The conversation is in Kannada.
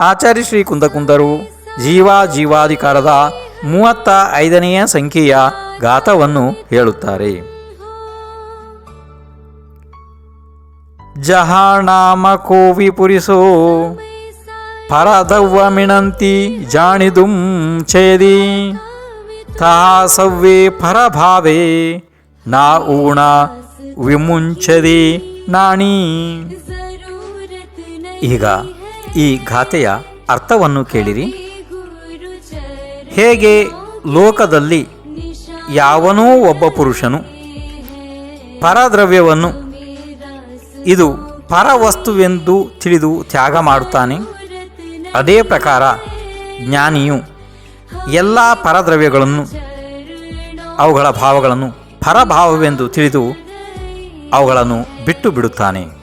ಆಚಾರ್ಯ ಶ್ರೀ ಕುಂದಕುಂದರು, ಜೀವ ಜೀವಾಧಿಕಾರದ ಮೂವತ್ತ ಐದನೆಯ ಸಂಖ್ಯೆಯ ಗಾತವನ್ನು ಹೇಳುತ್ತಾರೆ. ಜಹಾಣಾಮ ಕೋವಿ ಪುರಿಸೋ, ಪರದವ್ವ ಮಿಣಂತಿ ಜಾಣಿದುಂ ಛೇದಿ ತಾ ಸವ್ವೇ ಪರಭಾವೇ, ನಾ ಊಣ ವಿಮುಂಚದಿ ನಾಣಿ. ಈಗ ಈ ಗಾಥೆಯ ಅರ್ಥವನ್ನು ಕೇಳಿರಿ. ಹೇಗೆ ಲೋಕದಲ್ಲಿ ಯಾವನೋ ಒಬ್ಬ ಪುರುಷನು ಪರದ್ರವ್ಯವನ್ನು ಇದು ಪರವಸ್ತುವೆಂದು ತಿಳಿದು ತ್ಯಾಗ ಮಾಡುತ್ತಾನೆ. ಅದೇ ಪ್ರಕಾರ ಜ್ಞಾನಿಯು ಎಲ್ಲ ಪರದ್ರವ್ಯಗಳನ್ನು, ಅವುಗಳ ಭಾವಗಳನ್ನು ಪರಭಾವವೆಂದು ತಿಳಿದು ಅವುಗಳನ್ನು ಬಿಟ್ಟು ಬಿಡುತ್ತಾನೆ.